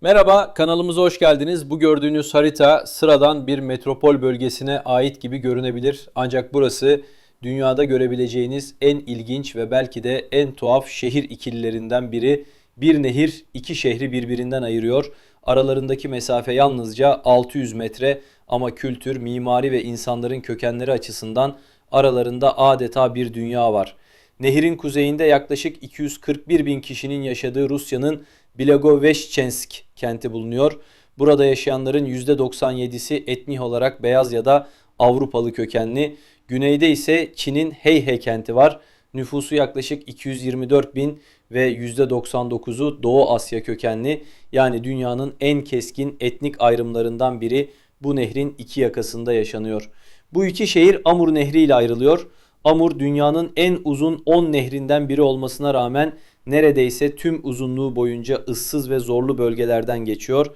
Merhaba, kanalımıza hoş geldiniz. Bu gördüğünüz harita sıradan bir metropol bölgesine ait gibi görünebilir. Ancak burası dünyada görebileceğiniz en ilginç ve belki de en tuhaf şehir ikililerinden biri. Bir nehir iki şehri birbirinden ayırıyor. Aralarındaki mesafe yalnızca 600 metre ama kültür, mimari ve insanların kökenleri açısından aralarında adeta bir dünya var. Nehirin kuzeyinde yaklaşık 241 bin kişinin yaşadığı Rusya'nın Blagoveshchensk kenti bulunuyor. Burada yaşayanların %97'si etnik olarak beyaz ya da Avrupalı kökenli. Güneyde ise Çin'in Heyhe kenti var. Nüfusu yaklaşık 224 bin ve %99'u Doğu Asya kökenli. Yani dünyanın en keskin etnik ayrımlarından biri bu nehrin iki yakasında yaşanıyor. Bu iki şehir Amur Nehri ile ayrılıyor. Amur dünyanın en uzun 10 nehrinden biri olmasına rağmen neredeyse tüm uzunluğu boyunca ıssız ve zorlu bölgelerden geçiyor.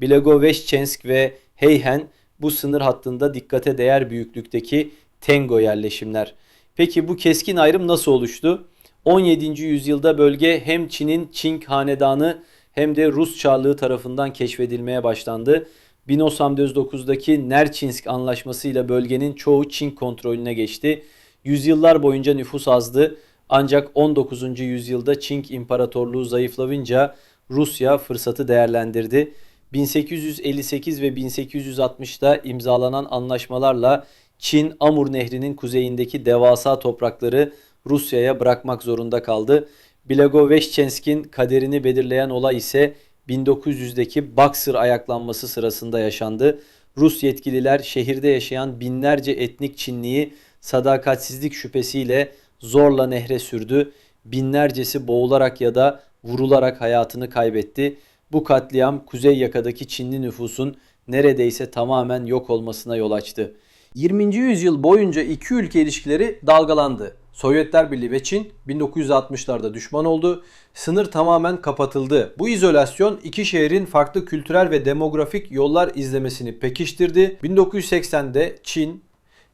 Blagoveshchensk ve Heyhen bu sınır hattında dikkate değer büyüklükteki Tengo yerleşimler. Peki bu keskin ayrım nasıl oluştu? 17. yüzyılda bölge hem Çin'in Çing hanedanı hem de Rus Çarlığı tarafından keşfedilmeye başlandı. 1099'daki Nerçinsk Anlaşması ile bölgenin çoğu Çin kontrolüne geçti. Yüzyıllar boyunca nüfus azdı ancak 19. yüzyılda Çing İmparatorluğu zayıflayınca Rusya fırsatı değerlendirdi. 1858 ve 1860'da imzalanan anlaşmalarla Çin Amur Nehri'nin kuzeyindeki devasa toprakları Rusya'ya bırakmak zorunda kaldı. Blagoveshchensk'in kaderini belirleyen olay ise 1900'deki Baksır ayaklanması sırasında yaşandı. Rus yetkililer şehirde yaşayan binlerce etnik Çinliyi sadakatsizlik şüphesiyle zorla nehre sürdü. Binlercesi boğularak ya da vurularak hayatını kaybetti. Bu katliam kuzey yakadaki Çinli nüfusun neredeyse tamamen yok olmasına yol açtı. 20. yüzyıl boyunca iki ülke ilişkileri dalgalandı. Sovyetler Birliği ve Çin 1960'larda düşman oldu. Sınır tamamen kapatıldı. Bu izolasyon iki şehrin farklı kültürel ve demografik yollar izlemesini pekiştirdi. 1980'de Çin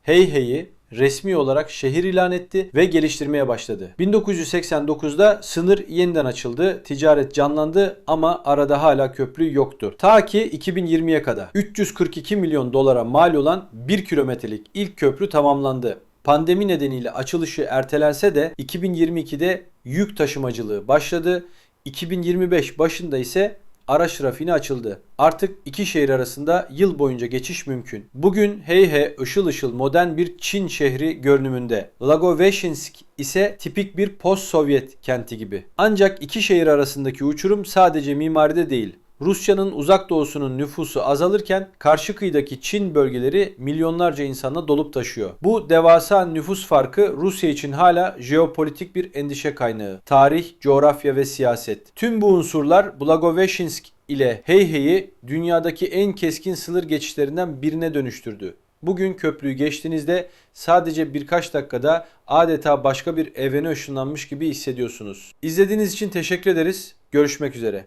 Heyhey'i resmi olarak şehir ilan etti ve geliştirmeye başladı. 1989'da sınır yeniden açıldı, ticaret canlandı ama arada hala köprü yoktu. Ta ki 2020'ye kadar 342 milyon dolara mal olan 1 kilometrelik ilk köprü tamamlandı. Pandemi nedeniyle açılışı ertelense de 2022'de yük taşımacılığı başladı. 2025 başında ise araç trafiğine açıldı. Artık iki şehir arasında yıl boyunca geçiş mümkün. Bugün Heyhe ışıl ışıl modern bir Çin şehri görünümünde. Lagoveshinsk ise tipik bir post-Sovyet kenti gibi. Ancak iki şehir arasındaki uçurum sadece mimaride değil, Rusya'nın uzak doğusunun nüfusu azalırken karşı kıyıdaki Çin bölgeleri milyonlarca insanla dolup taşıyor. Bu devasa nüfus farkı Rusya için hala jeopolitik bir endişe kaynağı. Tarih, coğrafya ve siyaset. Tüm bu unsurlar Blagoveshchensk ile Heyhey'i dünyadaki en keskin sınır geçişlerinden birine dönüştürdü. Bugün köprüyü geçtiğinizde sadece birkaç dakikada adeta başka bir evrene ışınlanmış gibi hissediyorsunuz. İzlediğiniz için teşekkür ederiz. Görüşmek üzere.